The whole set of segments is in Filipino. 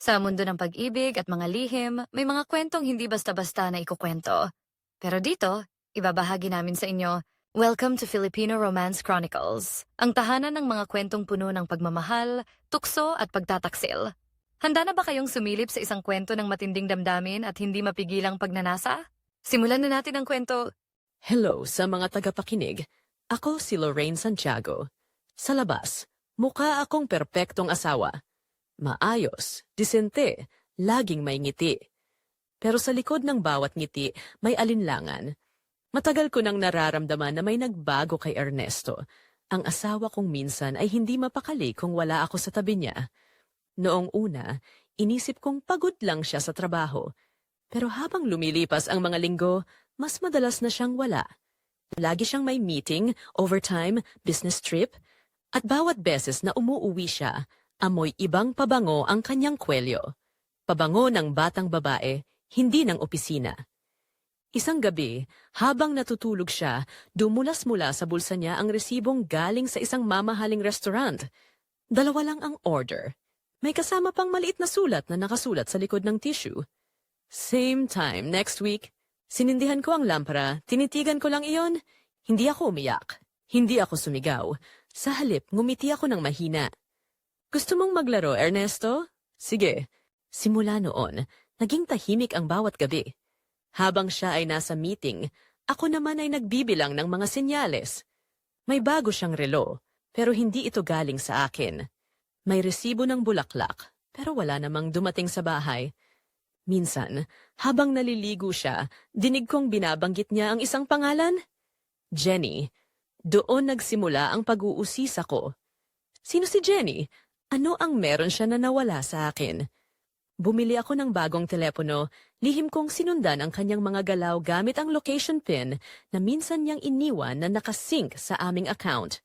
Sa mundo ng pag-ibig at mga lihim, may mga kwentong hindi basta-basta na ikukwento. Pero dito, ibabahagi namin sa inyo, Welcome to Filipino Romance Chronicles, ang tahanan ng mga kwentong puno ng pagmamahal, tukso at pagtataksil. Handa na ba kayong sumilip sa isang kwento ng matinding damdamin at hindi mapigilang pagnanasa? Simulan na natin ang kwento. Hello sa mga tagapakinig. Ako si Lorraine Santiago. Sa labas, mukha akong perpektong asawa. Maayos, disente, laging may ngiti. Pero sa likod ng bawat ngiti, may alinlangan. Matagal ko nang nararamdaman na may nagbago kay Ernesto. Ang asawa kong minsan ay hindi mapakali kung wala ako sa tabi niya. Noong una, inisip kong pagod lang siya sa trabaho. Pero habang lumilipas ang mga linggo, mas madalas na siyang wala. Lagi siyang may meeting, overtime, business trip, at bawat beses na umuuwi siya, amoy ibang pabango ang kanyang kwelyo. Pabango ng batang babae, hindi ng opisina. Isang gabi, habang natutulog siya, dumulas mula sa bulsa niya ang resibong galing sa isang mamahaling restaurant. Dalawa lang ang order. May kasama pang maliit na sulat na nakasulat sa likod ng tissue. Same time next week. Sinindihan ko ang lampara, tinitigan ko lang iyon. Hindi ako umiyak. Hindi ako sumigaw. Sa halip, ngumiti ako ng mahina. Gusto mong maglaro, Ernesto? Sige. Simula noon, naging tahimik ang bawat gabi. Habang siya ay nasa meeting, ako naman ay nagbibilang ng mga senyales. May bago siyang relo, pero hindi ito galing sa akin. May resibo ng bulaklak, pero wala namang dumating sa bahay. Minsan, habang naliligo siya, dinig kong binabanggit niya ang isang pangalan. Jenny. Doon nagsimula ang pag-uusisa ko. Sino si Jenny? Ano ang meron siya na nawala sa akin? Bumili ako ng bagong telepono, lihim kong sinundan ang kanyang mga galaw gamit ang location pin na minsan niyang iniwan na nakasync sa aming account.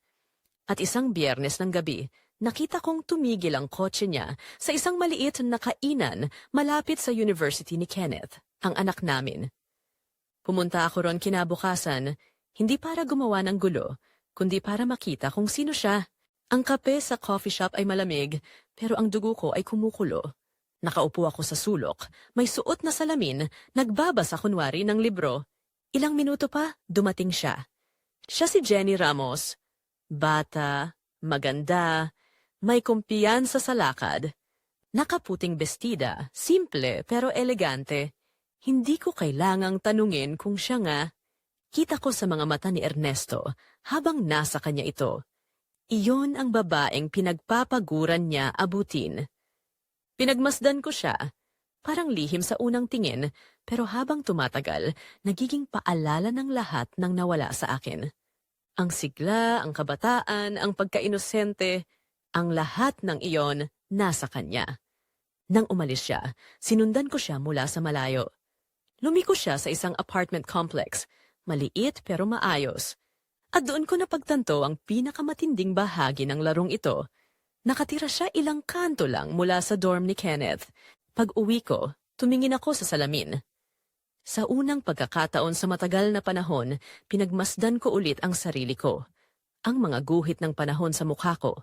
At isang biyernes ng gabi, nakita kong tumigil ang kotse niya sa isang maliit na kainan malapit sa University ni Kenneth, ang anak namin. Pumunta ako ron kinabukasan, hindi para gumawa ng gulo, kundi para makita kung sino siya. Ang kape sa coffee shop ay malamig, pero ang dugo ko ay kumukulo. Nakaupo ako sa sulok, may suot na salamin, nagbabasa kunwari ng libro. Ilang minuto pa, dumating siya. Siya si Jenny Ramos. Bata, maganda, may kumpiyansa sa lakad. Nakaputing bestida, simple pero elegante. Hindi ko kailangang tanungin kung siya nga. Kita ko sa mga mata ni Ernesto habang nasa kanya ito. Iyon ang babaeng pinagpapaguran niya abutin. Pinagmasdan ko siya. Parang lihim sa unang tingin, pero habang tumatagal, nagiging paalala ng lahat ng nawala sa akin. Ang sigla, ang kabataan, ang pagkainosente, ang lahat ng iyon nasa kanya. Nang umalis siya, sinundan ko siya mula sa malayo. Lumiko siya sa isang apartment complex, maliit pero maayos. At doon ko napagtanto ang pinakamatinding bahagi ng larong ito. Nakatira siya ilang kanto lang mula sa dorm ni Kenneth. Pag uwi ko, tumingin ako sa salamin. Sa unang pagkakataon sa matagal na panahon, pinagmasdan ko ulit ang sarili ko. Ang mga guhit ng panahon sa mukha ko,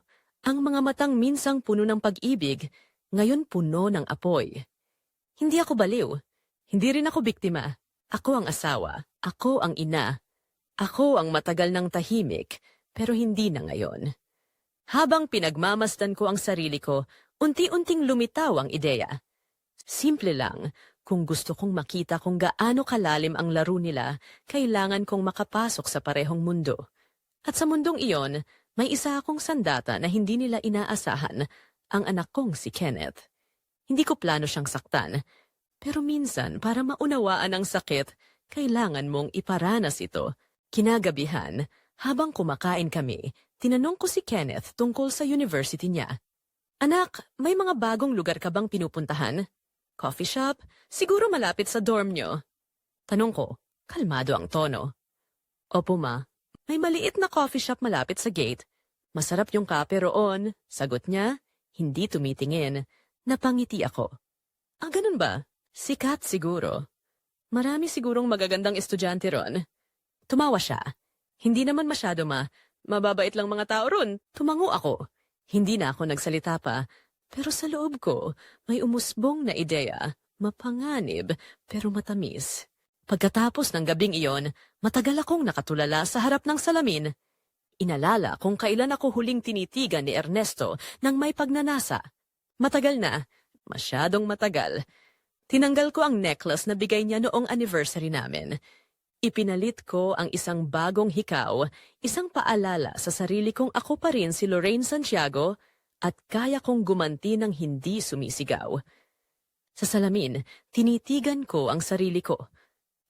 ang mga matang minsang puno ng pag-ibig, ngayon puno ng apoy. Hindi ako baliw. Hindi rin ako biktima. Ako ang asawa. Ako ang ina. Ako ang matagal ng tahimik, pero hindi na ngayon. Habang pinagmamasdan ko ang sarili ko, unti-unting lumitaw ang ideya. Simple lang, kung gusto kong makita kung gaano kalalim ang laro nila, kailangan kong makapasok sa parehong mundo. At sa mundong iyon, may isa akong sandata na hindi nila inaasahan, ang anak kong si Kenneth. Hindi ko plano siyang saktan, pero minsan para maunawaan ang sakit, kailangan mong iparanas ito. Kinagabihan, habang kumakain kami, tinanong ko si Kenneth tungkol sa university niya. Anak, may mga bagong lugar ka bang pinupuntahan? Coffee shop? Siguro malapit sa dorm nyo. Tanong ko, kalmado ang tono. Opo ma, may maliit na coffee shop malapit sa gate. Masarap yung kape roon. Sagot niya, hindi tumitingin. Napangiti ako. Ah, ganun ba? Sikat siguro. Marami sigurong magagandang estudyante ron. Tumawa siya. Hindi naman masyado ma. Mababait lang mga tao ron. Tumango ako. Hindi na ako nagsalita pa. Pero sa loob ko, may umusbong na ideya, mapanganib pero matamis. Pagkatapos ng gabing iyon, matagal akong nakatulala sa harap ng salamin. Inalala kung kailan ako huling tinitigan ni Ernesto nang may pagnanasa. Matagal na, masyadong matagal. Tinanggal ko ang necklace na bigay niya noong anniversary namin. Ipinalit ko ang isang bagong hikaw, isang paalala sa sarili kong ako pa rin si Lorraine Santiago at kaya kong gumanti ng hindi sumisigaw. Sa salamin, tinitigan ko ang sarili ko.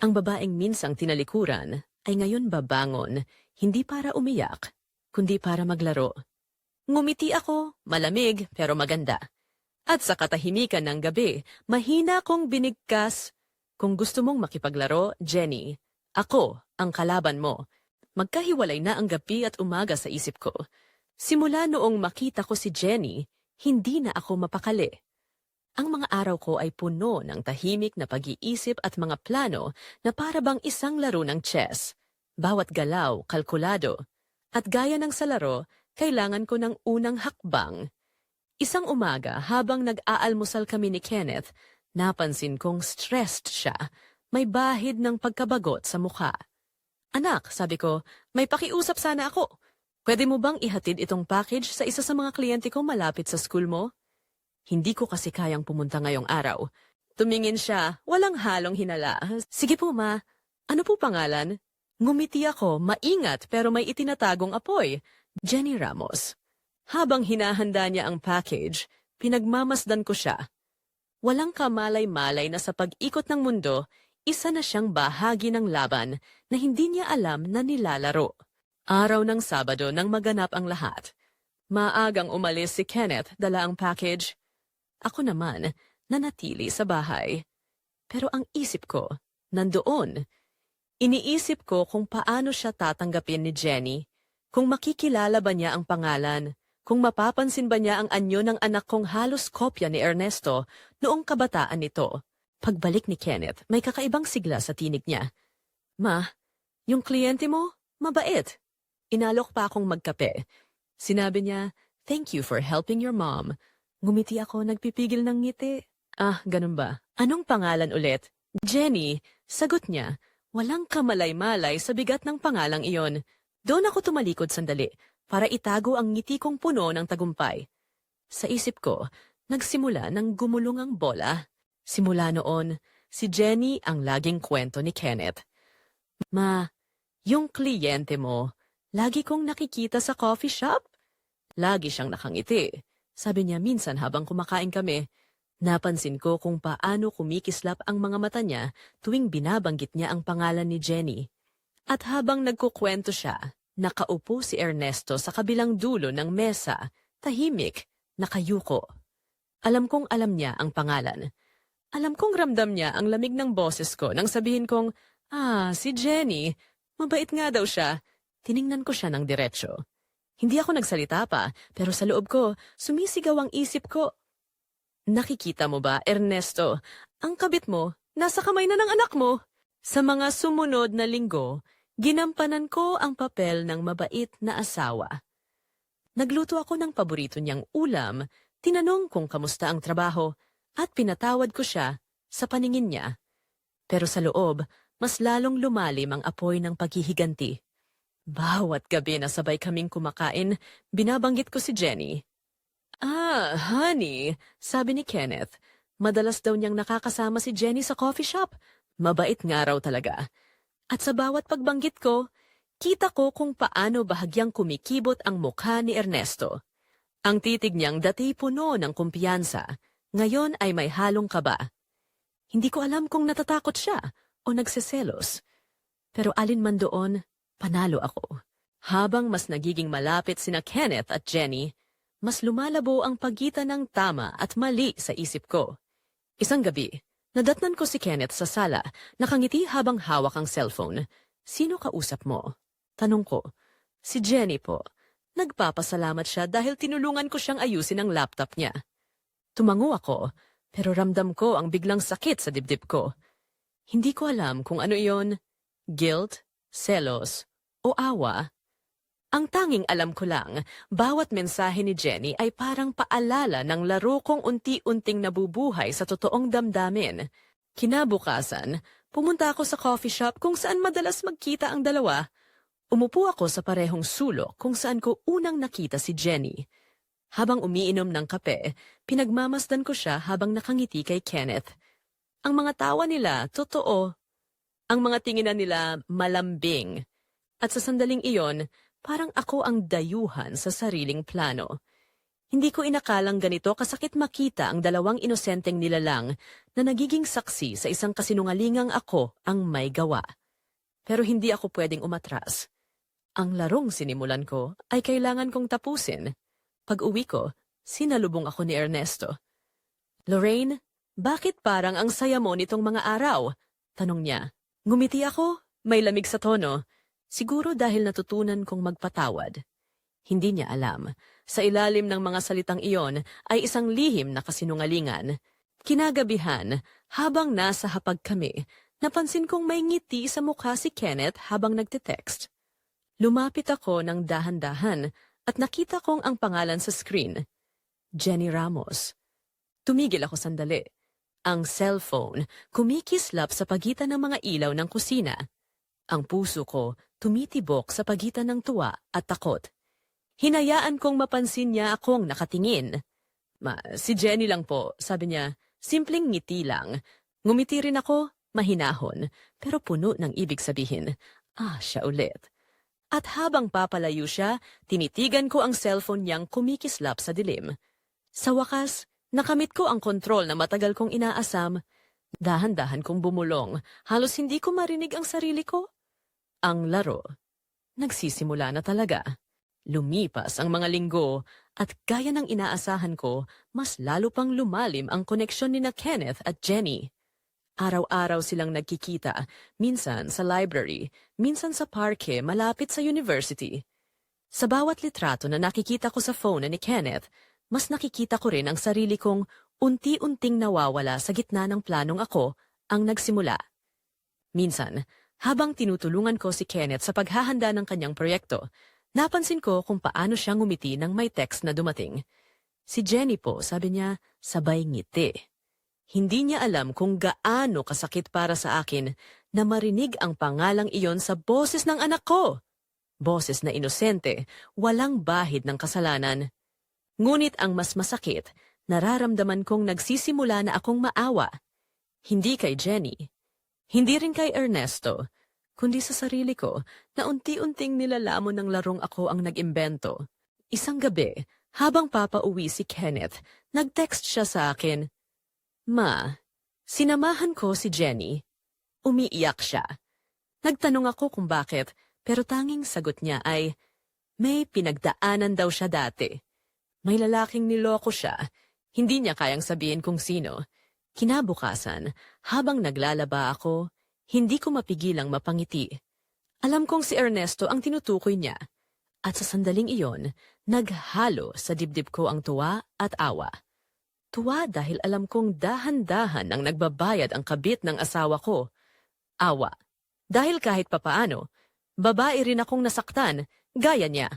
Ang babaeng minsang tinalikuran ay ngayon babangon, hindi para umiyak, kundi para maglaro. Ngumiti ako, malamig pero maganda. At sa katahimikan ng gabi, mahina kong binigkas. Kung gusto mong makipaglaro, Jenny, ako ang kalaban mo. Magkahiwalay na ang gabi at umaga sa isip ko. Simula noong makita ko si Jenny, hindi na ako mapakali. Ang mga araw ko ay puno ng tahimik na pag-iisip at mga plano na para bang isang laro ng chess. Bawat galaw, kalkulado. At gaya ng sa laro, kailangan ko ng unang hakbang. Isang umaga, habang nag-aalmusal kami ni Kenneth, napansin kong stressed siya. May bahid ng pagkabagot sa mukha. Anak, sabi ko, may pakiusap sana ako. Pwede mo bang ihatid itong package sa isa sa mga kliyente ko malapit sa school mo? Hindi ko kasi kayang pumunta ngayong araw. Tumingin siya, walang halong hinala. Sige po, ma. Ano po pangalan? Ngumiti ako, maingat pero may itinatagong apoy. Jenny Ramos. Habang hinahanda niya ang package, pinagmamasdan ko siya. Walang kamalay-malay na sa pag-ikot ng mundo, isa na siyang bahagi ng laban na hindi niya alam na nilalaro. Araw ng Sabado nang maganap ang lahat. Maagang umalis si Kenneth dala ang package. Ako naman, nanatili sa bahay. Pero ang isip ko, nandoon. Iniisip ko kung paano siya tatanggapin ni Jenny, kung makikilala ba niya ang pangalan, kung mapapansin ba niya ang anyo ng anak kong halos kopya ni Ernesto noong kabataan nito. Pagbalik ni Kenneth, may kakaibang sigla sa tinig niya. Ma, yung kliyente mo, mabait. Inalok pa akong magkape. Sinabi niya, thank you for helping your mom. Ngumiti ako, nagpipigil ng ngiti. Ah, ganun ba? Anong pangalan ulit? Jenny, sagot niya. Walang kamalay-malay sa bigat ng pangalang iyon. Doon ako tumalikod sandali para itago ang ngiti kong puno ng tagumpay. Sa isip ko, nagsimula ng gumulong ang bola. Simula noon, si Jenny ang laging kwento ni Kenneth. Ma, yung kliyente mo, lagi kong nakikita sa coffee shop. Lagi siyang nakangiti. Sabi niya minsan habang kumakain kami, napansin ko kung paano kumikislap ang mga mata niya tuwing binabanggit niya ang pangalan ni Jenny. At habang nagkukwento siya, nakaupo si Ernesto sa kabilang dulo ng mesa, tahimik, nakayuko. Alam kong alam niya ang pangalan. Alam kong ramdam niya ang lamig ng boses ko nang sabihin kong, Ah, si Jenny. Mabait nga daw siya. Tiningnan ko siya ng diretsyo. Hindi ako nagsalita pa, pero sa loob ko, sumisigaw ang isip ko. Nakikita mo ba, Ernesto, ang kabit mo, nasa kamay na ng anak mo. Sa mga sumunod na linggo, ginampanan ko ang papel ng mabait na asawa. Nagluto ako ng paborito niyang ulam, tinanong kung kamusta ang trabaho, at pinatawad ko siya sa paningin niya. Pero sa loob, mas lalong lumalim ang apoy ng paghihiganti. Bawat gabi na sabay kaming kumakain, binabanggit ko si Jenny. Ah, honey, sabi ni Kenneth. Madalas daw niyang nakakasama si Jenny sa coffee shop. Mabait nga raw talaga. At sa bawat pagbanggit ko, kita ko kung paano bahagyang kumikibot ang mukha ni Ernesto. Ang titig niyang dati puno ng kumpiyansa, ngayon ay may halong kaba. Hindi ko alam kung natatakot siya o nagseselos. Pero alin man doon, panalo ako. Habang mas nagiging malapit sina Kenneth at Jenny, mas lumalabo ang pagitan ng tama at mali sa isip ko. Isang gabi, nadatnan ko si Kenneth sa sala, nakangiti habang hawak ang cellphone. Sino kausap mo? Tanong ko. Si Jenny po. Nagpapasalamat siya dahil tinulungan ko siyang ayusin ang laptop niya. Tumango ako, pero ramdam ko ang biglang sakit sa dibdib ko. Hindi ko alam kung ano iyon, guilt, selos, o awa. Ang tanging alam ko lang, bawat mensahe ni Jenny ay parang paalala ng laro kong unti-unting nabubuhay sa totoong damdamin. Kinabukasan, pumunta ako sa coffee shop kung saan madalas magkita ang dalawa. Umupo ako sa parehong sulok kung saan ko unang nakita si Jenny. Habang umiinom ng kape, pinagmamasdan ko siya habang nakangiti kay Kenneth. Ang mga tawa nila, totoo. Ang mga tinginan nila, malambing. At sa sandaling iyon, parang ako ang dayuhan sa sariling plano. Hindi ko inakalang ganito kasakit makita ang dalawang inosenteng nilalang na nagiging saksi sa isang kasinungalingang ako ang may gawa. Pero hindi ako pwedeng umatras. Ang larong sinimulan ko ay kailangan kong tapusin. Pag uwi ko, sinalubong ako ni Ernesto. Lorraine, bakit parang ang saya mo nitong mga araw? Tanong niya. Ngumiti ako, may lamig sa tono. Siguro dahil natutunan kong magpatawad. Hindi niya alam. Sa ilalim ng mga salitang iyon ay isang lihim na kasinungalingan. Kinagabihan, habang nasa hapag kami, napansin kong may ngiti sa mukha si Kenneth habang nagte-text. Lumapit ako ng dahan-dahan at nakita kong ang pangalan sa screen. Jenny Ramos. Tumigil ako sandali. Ang cellphone kumikislap sa pagitan ng mga ilaw ng kusina. Ang puso ko tumitibok sa pagitan ng tuwa at takot. Hinayaan kong mapansin niya akong nakatingin. Ma, si Jenny lang po, sabi niya, simpleng ngiti lang. Ngumiti rin ako, mahinahon, pero puno ng ibig sabihin. Ah, siya ulit. At habang papalayo siya, tinitigan ko ang cellphone niyang kumikislap sa dilim. Sa wakas, nakamit ko ang kontrol na matagal kong inaasam. Dahan-dahan kong bumulong, halos hindi ko marinig ang sarili ko. Ang laro. Nagsisimula na talaga. Lumipas ang mga linggo at gaya ng inaasahan ko, mas lalo pang lumalim ang koneksyon ni na Kenneth at Jenny. Araw-araw silang nagkikita, minsan sa library, minsan sa parke malapit sa university. Sa bawat litrato na nakikita ko sa phone ni Kenneth, mas nakikita ko rin ang sarili kong unti-unting nawawala sa gitna ng planong ako ang nagsimula. Minsan, habang tinutulungan ko si Kenneth sa paghahanda ng kanyang proyekto, napansin ko kung paano siya ngumiti nang may text na dumating. Si Jenny po, sabi niya, sabay ngiti. Hindi niya alam kung gaano kasakit para sa akin na marinig ang pangalang iyon sa boses ng anak ko. Boses na inosente, walang bahid ng kasalanan. Ngunit ang mas masakit, nararamdaman kong nagsisimula na akong maawa. Hindi kay Jenny, hindi rin kay Ernesto, kundi sa sarili ko na unti-unting nilalamon ng larong ako ang nag-imbento. Isang gabi, habang papauwi si Kenneth, nag-text siya sa akin, Ma, sinamahan ko si Jenny. Umiiyak siya. Nagtanong ako kung bakit, pero tanging sagot niya ay, may pinagdaanan daw siya dati. May lalaking niloko siya. Hindi niya kayang sabihin kung sino. Kinabukasan, habang naglalaba ako, hindi ko mapigilang mapangiti. Alam kong si Ernesto ang tinutukoy niya. At sa sandaling iyon, naghalo sa dibdib ko ang tuwa at awa. Tuwa dahil alam kong dahan-dahan ang nagbabayad ang kabit ng asawa ko. Awa. Dahil kahit papaano, babae rin akong nasaktan, gaya niya.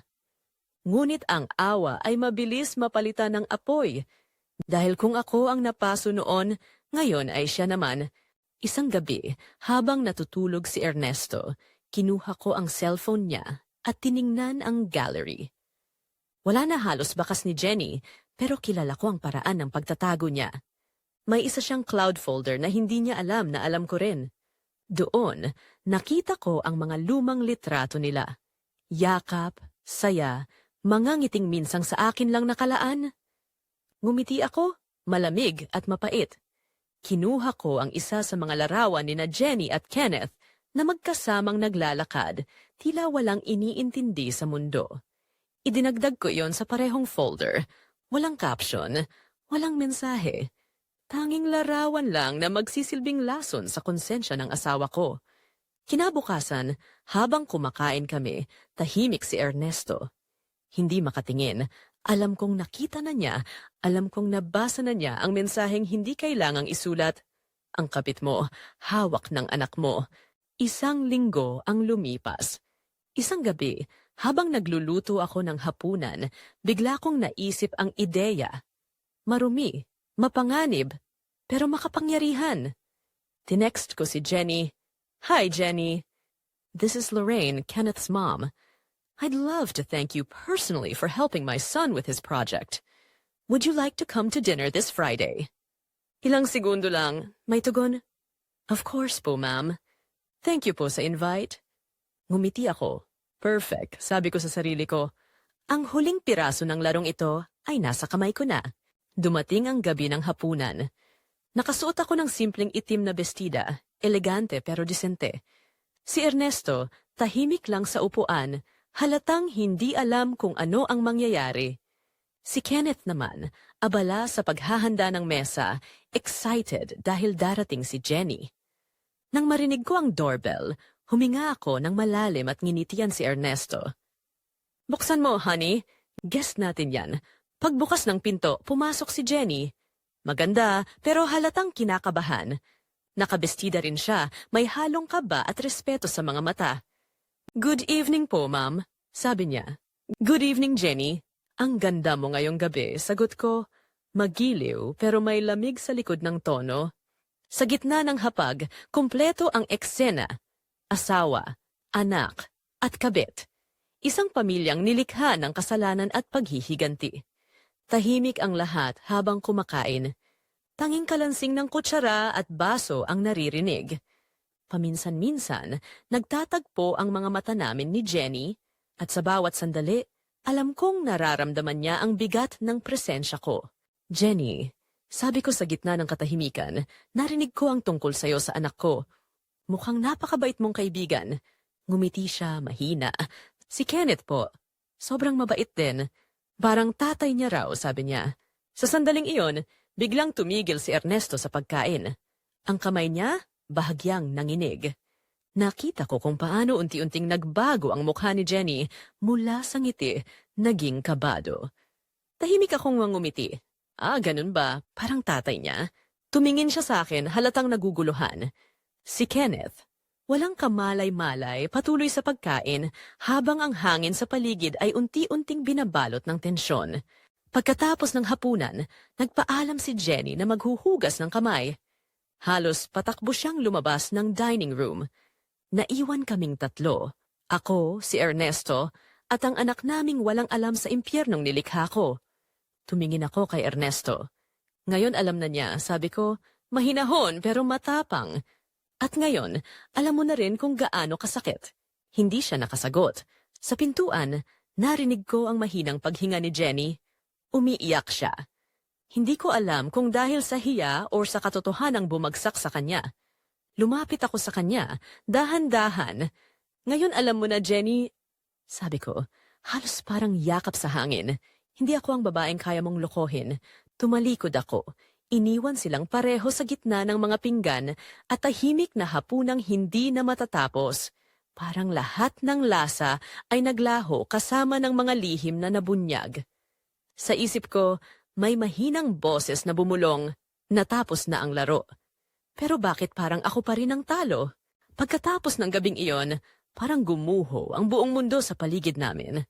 Ngunit ang awa ay mabilis mapalitan ng apoy. Dahil kung ako ang napaso noon, ngayon ay siya naman. Isang gabi, habang natutulog si Ernesto, kinuha ko ang cellphone niya at tiningnan ang gallery. Wala na halos bakas ni Jenny, pero kilala ko ang paraan ng pagtatago niya. May isa siyang cloud folder na hindi niya alam na alam ko rin. Doon, nakita ko ang mga lumang litrato nila. Yakap, saya, mga ngiting minsang sa akin lang nakalaan. Ngumiti ako, malamig at mapait. Kinuha ko ang isa sa mga larawan ni na Jenny at Kenneth na magkasamang naglalakad, tila walang iniintindi sa mundo. Idinagdag ko iyon sa parehong folder. Walang caption, walang mensahe. Tanging larawan lang na magsisilbing lason sa konsensya ng asawa ko. Kinabukasan, habang kumakain kami, tahimik si Ernesto. Hindi makatingin, alam kong nakita na niya, alam kong nabasa na niya ang mensaheng hindi kailangang isulat. Ang kapit mo, hawak ng anak mo. Isang linggo ang lumipas. Isang gabi, habang nagluluto ako ng hapunan, bigla kong naisip ang ideya. Marumi, mapanganib, pero makapangyarihan. Tinext ko si Jenny. Hi, Jenny. This is Lorraine, Kenneth's mom. I'd love to thank you personally for helping my son with his project. Would you like to come to dinner this Friday? Ilang segundo lang, may tugon. Of course po, ma'am. Thank you po sa invite. Ngumiti ako. Perfect, sabi ko sa sarili ko. Ang huling piraso ng larong ito ay nasa kamay ko na. Dumating ang gabi ng hapunan. Nakasuot ako ng simpleng itim na bestida, elegante pero disente. Si Ernesto, tahimik lang sa upuan, halatang hindi alam kung ano ang mangyayari. Si Kenneth naman, abala sa paghahanda ng mesa, excited dahil darating si Jenny. Nang marinig ko ang doorbell, huminga ako ng malalim at nginitian si Ernesto. Buksan mo, honey. Guest natin yan. Pagbukas ng pinto, pumasok si Jenny. Maganda, pero halatang kinakabahan. Nakabestida rin siya, may halong kaba at respeto sa mga mata. Good evening po, ma'am, sabi niya. Good evening, Jenny. Ang ganda mo ngayong gabi, sagot ko. Magiliw, pero may lamig sa likod ng tono. Sa gitna ng hapag, kumpleto ang eksena. Asawa, anak, at kabit. Isang pamilyang nilikha ng kasalanan at paghihiganti. Tahimik ang lahat habang kumakain. Tanging kalansing ng kutsara at baso ang naririnig. Paminsan-minsan, nagtatagpo ang mga mata namin ni Jenny at sa bawat sandali, alam kong nararamdaman niya ang bigat ng presensya ko. Jenny, sabi ko sa gitna ng katahimikan, narinig ko ang tungkol sa'yo sa anak ko. Mukhang napakabait mong kaibigan. Ngumiti siya, mahina. Si Kenneth po. Sobrang mabait din. Parang tatay niya raw, sabi niya. Sa sandaling iyon, biglang tumigil si Ernesto sa pagkain. Ang kamay niya, bahagyang nanginig. Nakita ko kung paano unti-unting nagbago ang mukha ni Jenny mula sa ngiti, naging kabado. Tahimik akong mangumiti. Ah, ganun ba? Parang tatay niya. Tumingin siya sa akin, halatang naguguluhan. Si Kenneth, walang kamalay-malay, patuloy sa pagkain, habang ang hangin sa paligid ay unti-unting binabalot ng tensyon. Pagkatapos ng hapunan, nagpaalam si Jenny na maghuhugas ng kamay. Halos patakbo siyang lumabas ng dining room. Naiwan kaming tatlo. Ako, si Ernesto, at ang anak naming walang alam sa impyernong nilikha ko. Tumingin ako kay Ernesto. Ngayon alam na niya, sabi ko, mahinahon pero matapang. At ngayon, alam mo na rin kung gaano kasakit. Hindi siya nakasagot. Sa pintuan, narinig ko ang mahinang paghinga ni Jenny. Umiiyak siya. Hindi ko alam kung dahil sa hiya o sa katotohanang bumagsak sa kanya. Lumapit ako sa kanya, dahan-dahan. Ngayon alam mo na, Jenny, sabi ko, halos parang yakap sa hangin. Hindi ako ang babaeng kaya mong lokohin. Tumalikod ako. Iniwan silang pareho sa gitna ng mga pinggan at tahimik na hapunang hindi na matatapos. Parang lahat ng lasa ay naglaho kasama ng mga lihim na nabunyag. Sa isip ko, may mahinang boses na bumulong. Natapos na ang laro. Pero bakit parang ako pa rin ang talo? Pagkatapos ng gabing iyon, parang gumuho ang buong mundo sa paligid namin.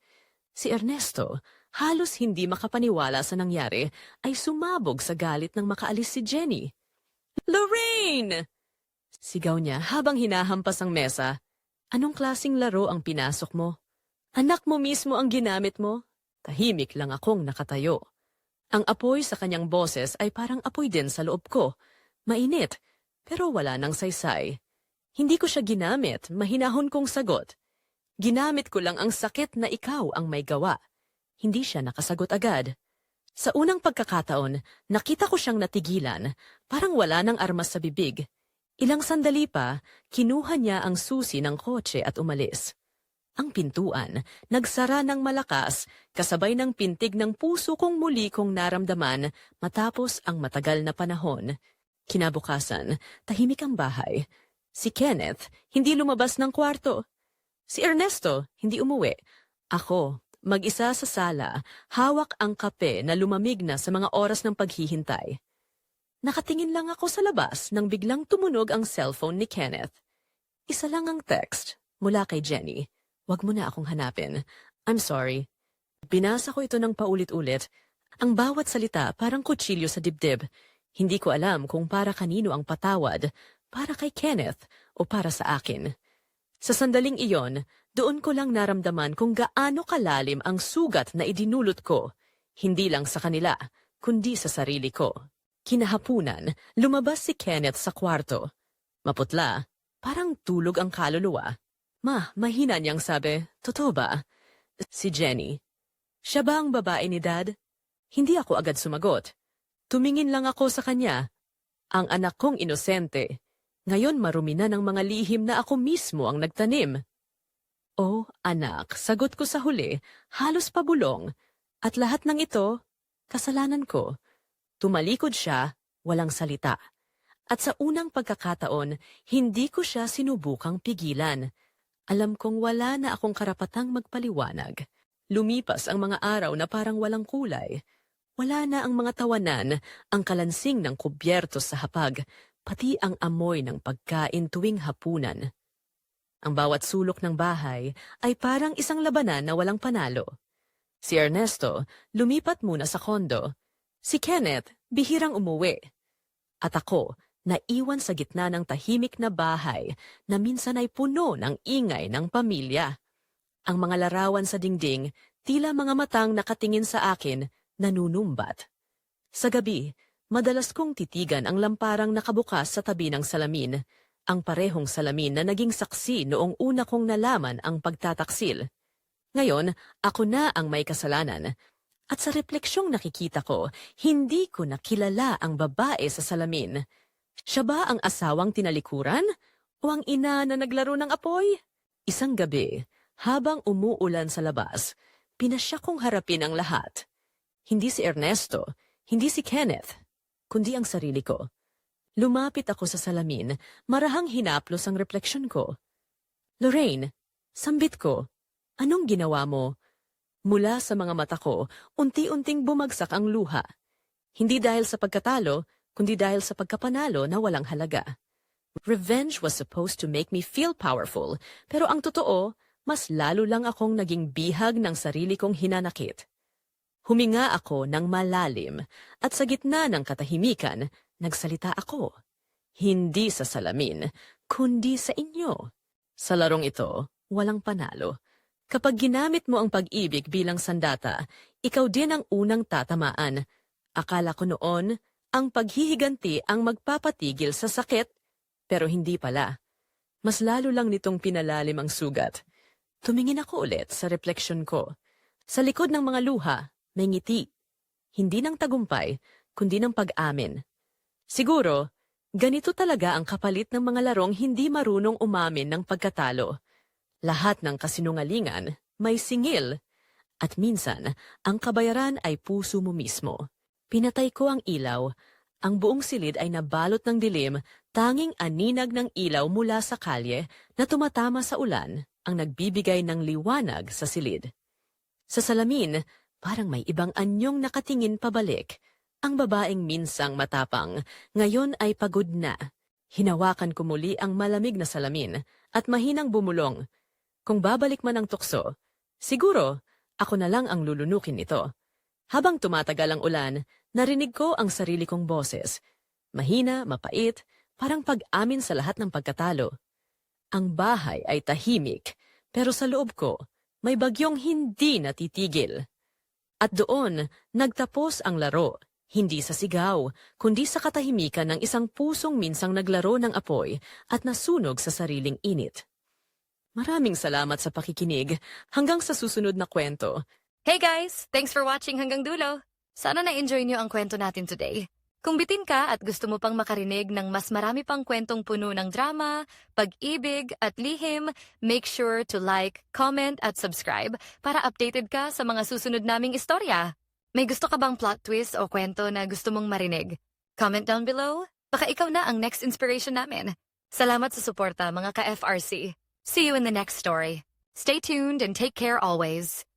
Si Ernesto, halos hindi makapaniwala sa nangyari, ay sumabog sa galit nang makaalis si Jenny. Lorraine! Sigaw niya habang hinahampas ang mesa. Anong klasing laro ang pinasok mo? Anak mo mismo ang ginamit mo? Tahimik lang akong nakatayo. Ang apoy sa kanyang boses ay parang apoy din sa loob ko. Mainit, pero wala nang saysay. Hindi ko siya ginamit, mahinahon kong sagot. Ginamit ko lang ang sakit na ikaw ang may gawa. Hindi siya nakasagot agad. Sa unang pagkakataon, nakita ko siyang natigilan, parang wala ng armas sa bibig. Ilang sandali pa, kinuha niya ang susi ng kotse at umalis. Ang pintuan, nagsara ng malakas, kasabay ng pintig ng puso kong muli kong naramdaman matapos ang matagal na panahon. Kinabukasan, tahimik ang bahay. Si Kenneth, hindi lumabas ng kwarto. Si Ernesto, hindi umuwi. Ako, mag-isa sa sala, hawak ang kape na lumamig na sa mga oras ng paghihintay. Nakatingin lang ako sa labas nang biglang tumunog ang cellphone ni Kenneth. Isa lang ang text mula kay Jenny. Huwag mo na akong hanapin. I'm sorry. Binasa ko ito ng paulit-ulit. Ang bawat salita parang kutsilyo sa dibdib. Hindi ko alam kung para kanino ang patawad, para kay Kenneth o para sa akin. Sa sandaling iyon, doon ko lang naramdaman kung gaano kalalim ang sugat na idinulot ko, hindi lang sa kanila, kundi sa sarili ko. Kinahapunan, lumabas si Kenneth sa kwarto. Maputla, parang tulog ang kaluluwa. Ma, mahina niyang sabi, totoo ba? Si Jenny. Siya ba ang babae ni Dad? Hindi ako agad sumagot. Tumingin lang ako sa kanya. Ang anak kong inosente. Ngayon marumi na ng mga lihim na ako mismo ang nagtanim. Oh, anak, sagot ko sa huli, halos pabulong. At lahat ng ito, kasalanan ko. Tumalikod siya, walang salita. At sa unang pagkakataon, hindi ko siya sinubukang pigilan. Alam kong wala na akong karapatang magpaliwanag. Lumipas ang mga araw na parang walang kulay. Wala na ang mga tawanan, ang kalansing ng kubyerto sa hapag, pati ang amoy ng pagkain tuwing hapunan. Ang bawat sulok ng bahay ay parang isang labanan na walang panalo. Si Ernesto, lumipat muna sa kondo. Si Kenneth, bihirang umuwi. At ako, naiwan sa gitna ng tahimik na bahay na minsan ay puno ng ingay ng pamilya. Ang mga larawan sa dingding, tila mga matang nakatingin sa akin, nanunumbat. Sa gabi, madalas kong titigan ang lamparang nakabukas sa tabi ng salamin, ang parehong salamin na naging saksi noong una kong nalaman ang pagtataksil. Ngayon, ako na ang may kasalanan. At sa refleksyong nakikita ko, hindi ko nakilala ang babae sa salamin. Siya ba ang asawang tinalikuran? O ang ina na naglaro ng apoy? Isang gabi, habang umuulan sa labas, pinasya kong harapin ang lahat. Hindi si Ernesto, hindi si Kenneth, kundi ang sarili ko. Lumapit ako sa salamin, marahang hinaplos ang refleksyon ko. Lorraine, sambit ko, anong ginawa mo? Mula sa mga mata ko, unti-unting bumagsak ang luha. Hindi dahil sa pagkatalo, kundi dahil sa pagkapanalo na walang halaga. Revenge was supposed to make me feel powerful, pero ang totoo, mas lalo lang akong naging bihag ng sarili kong hinanakit. Huminga ako ng malalim at sa gitna ng katahimikan, nagsalita ako. Hindi sa salamin, kundi sa inyo. Sa larong ito, walang panalo. Kapag ginamit mo ang pag-ibig bilang sandata, ikaw din ang unang tatamaan. Akala ko noon, ang paghihiganti ang magpapatigil sa sakit, pero hindi pala. Mas lalo lang nitong pinalalim ang sugat. Tumingin ako ulit sa refleksyon ko. Sa likod ng mga luha, may ngiti. Hindi ng tagumpay, kundi ng pag-amin. Siguro, ganito talaga ang kapalit ng mga larong hindi marunong umamin ng pagkatalo. Lahat ng kasinungalingan may singil. At minsan, ang kabayaran ay puso mo mismo. Pinatay ko ang ilaw. Ang buong silid ay nabalot ng dilim, tanging aninag ng ilaw mula sa kalye na tumatama sa ulan ang nagbibigay ng liwanag sa silid. Sa salamin, parang may ibang anyong nakatingin pabalik. Ang babaeng minsang matapang, ngayon ay pagod na. Hinawakan ko muli ang malamig na salamin at mahinang bumulong. Kung babalik man ang tukso, siguro ako na lang ang lulunukin nito. Habang tumatagal ang ulan, narinig ko ang sarili kong boses. Mahina, mapait, parang pag-amin sa lahat ng pagkatalo. Ang bahay ay tahimik, pero sa loob ko, may bagyong hindi natitigil. At doon, nagtapos ang laro, hindi sa sigaw, kundi sa katahimikan ng isang pusong minsang naglaro ng apoy at nasunog sa sariling init. Maraming salamat sa pakikinig. Hanggang sa susunod na kwento. Hey guys! Thanks for watching hanggang dulo. Sana na-enjoy niyo ang kwento natin today. Kung bitin ka at gusto mo pang makarinig ng mas marami pang kwentong puno ng drama, pag-ibig at lihim, make sure to like, comment at subscribe para updated ka sa mga susunod naming istorya. May gusto ka bang plot twist o kwento na gusto mong marinig? Comment down below. Baka ikaw na ang next inspiration namin. Salamat sa suporta mga ka-FRC. See you in the next story. Stay tuned and take care always.